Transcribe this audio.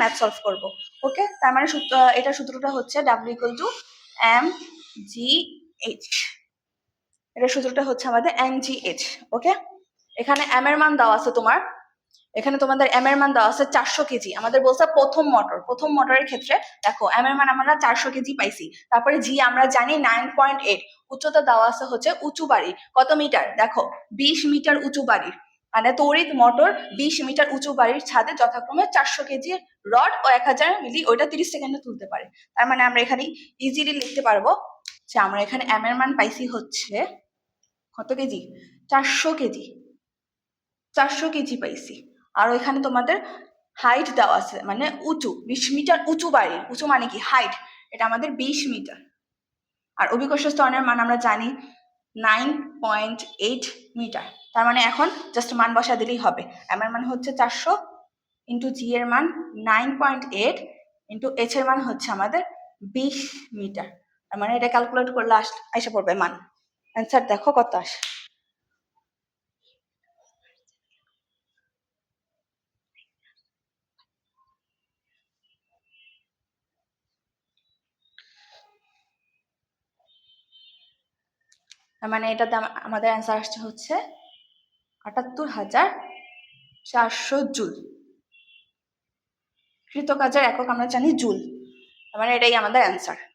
Math solve করব। ওকে? তার মানে এটা সূত্রটা হচ্ছে W equal to M G H এটা সূত্রটা হচ্ছে আমাদের এম জি এইচ ওকে? এখানে এম এর মান দেওয়া আছে তোমার। এখানে তোমাদের এম এর মান দেওয়া আছে চারশো কেজি। আমাদের বলছে প্রথম মোটর প্রথম মোটরের ক্ষেত্রে দেখো এম এর মান আমরা চারশো কেজি পাইছি। তারপরে জি আমরা জানি নাইন পয়েন্ট এইট উচ্চতা দেওয়া আছে হচ্ছে উঁচু বাড়ি। কত মিটার? দেখো, বিশ মিটার উঁচু বাড়ির মানে তড়িৎ মোটর বিশ মিটার উঁচু বাড়ির ছাদে যথাক্রমে চারশো কেজি রড ও এক হাজার মিলি, ওইটা তিরিশ সেকেন্ডে তুলতে পারে। তার মানে আমরা এখানে ইজিলি লিখতে পারব যে আমরা এখানে এম এর মান পাইছি হচ্ছে কত কেজি? চারশো কেজি। চারশো কেজি পাইছি। আর ওইখানে তোমাদের হাইট দেওয়া আছে মানে উঁচু, বিশ মিটার উঁচু বাড়ি উঁচু মানে কি? হাইট এটা আমাদের বিশ মিটার। আর অভিকর্ষ স্তরণের মান আমরা জানি নাইন পয়েন্ট এইট মিটার তার মানে এখন জাস্ট মান বসা দিলেই হবে। আমার মানে হচ্ছে চারশো ইন্টু জি এর মান nine point eight into H এর মান হচ্ছে আমাদের বিশ মিটার তার মানে এটা ক্যালকুলেট করলে আস এসে পড়বে মান। অ্যান্সার দেখো কত আসে। মানে এটাতে আমাদের অ্যান্সার আসছে হচ্ছে আটাত্তর হাজার চারশো জুল। কৃতকাজের একক আমরা জানি জুল। মানে এটাই আমাদের অ্যান্সার